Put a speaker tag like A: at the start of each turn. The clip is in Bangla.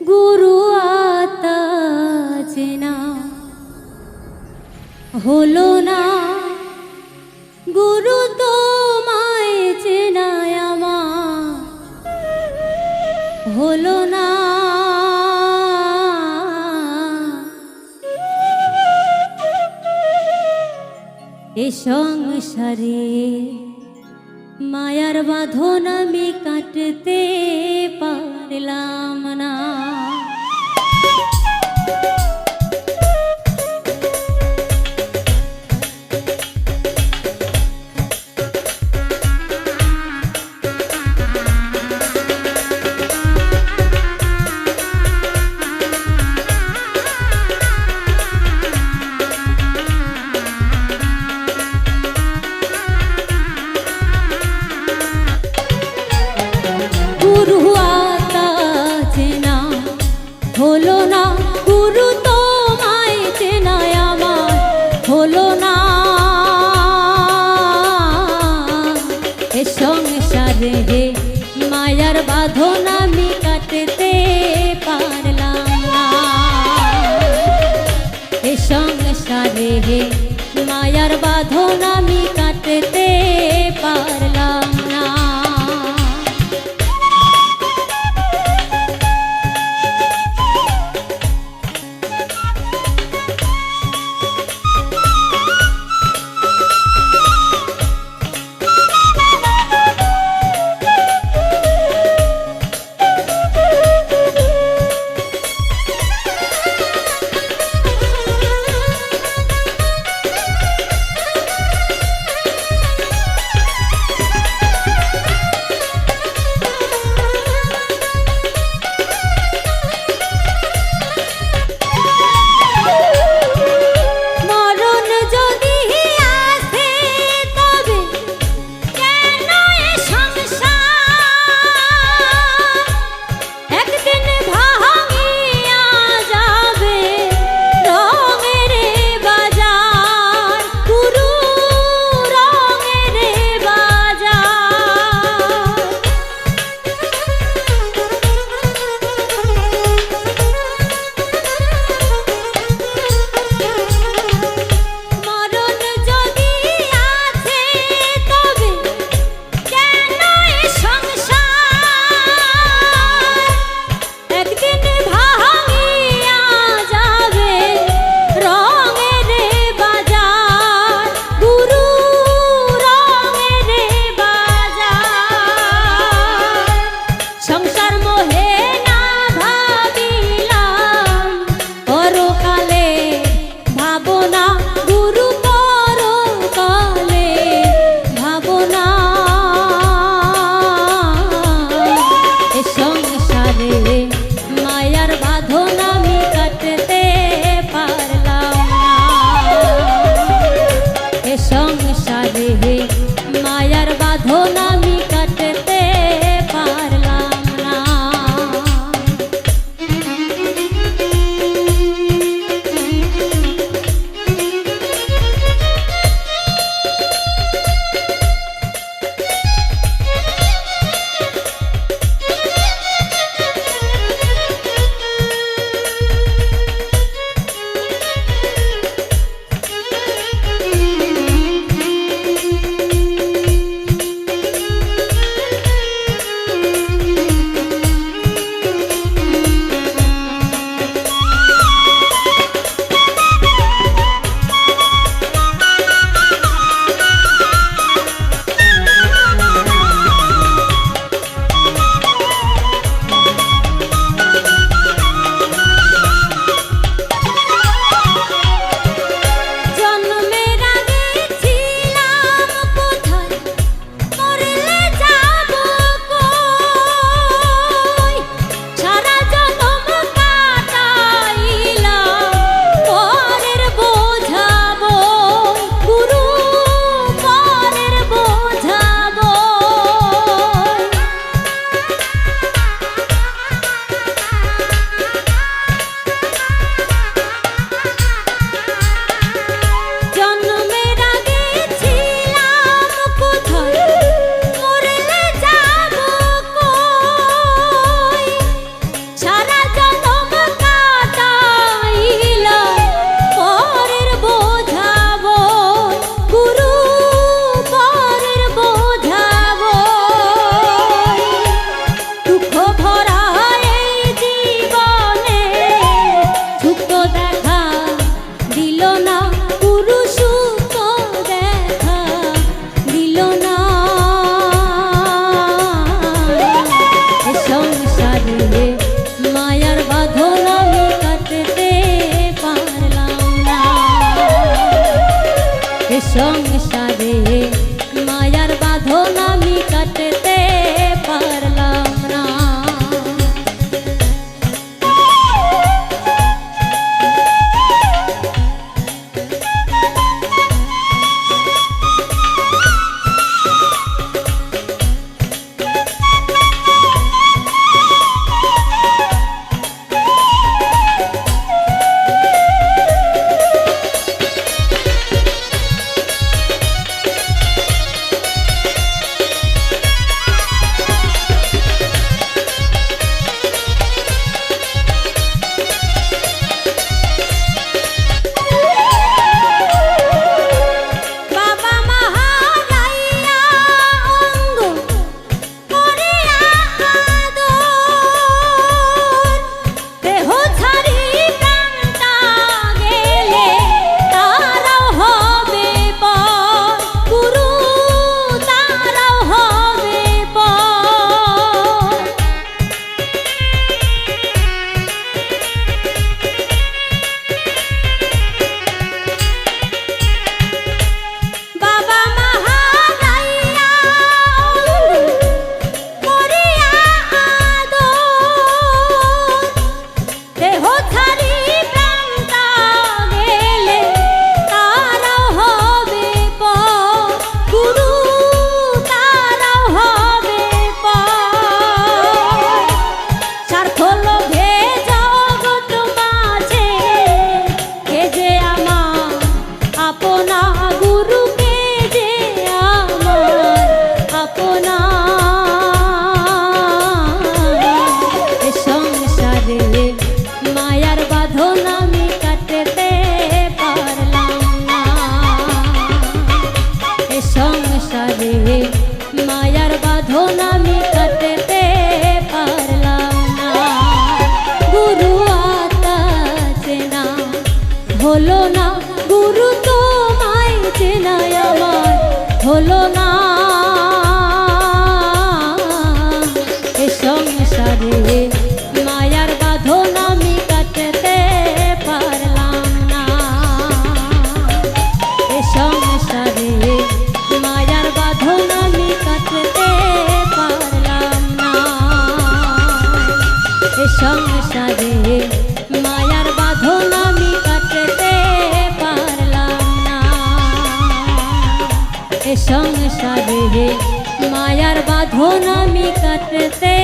A: গুরু আতা চেনা হলো না। গুরু তোমায় চেনায় আমার। হলো না। এ সংসারে মায়ার বাঁধন আমি কাটতে পারলাম না কারে মায়ার বাঁধন আমি কাটতে পারলাম মায়ার বাঁধন আমি কাটতে পার হলো না গুরু তোমায় চেনায় আমার। হলো না সংসারে মায়ার বাঁধন আমি কাটতে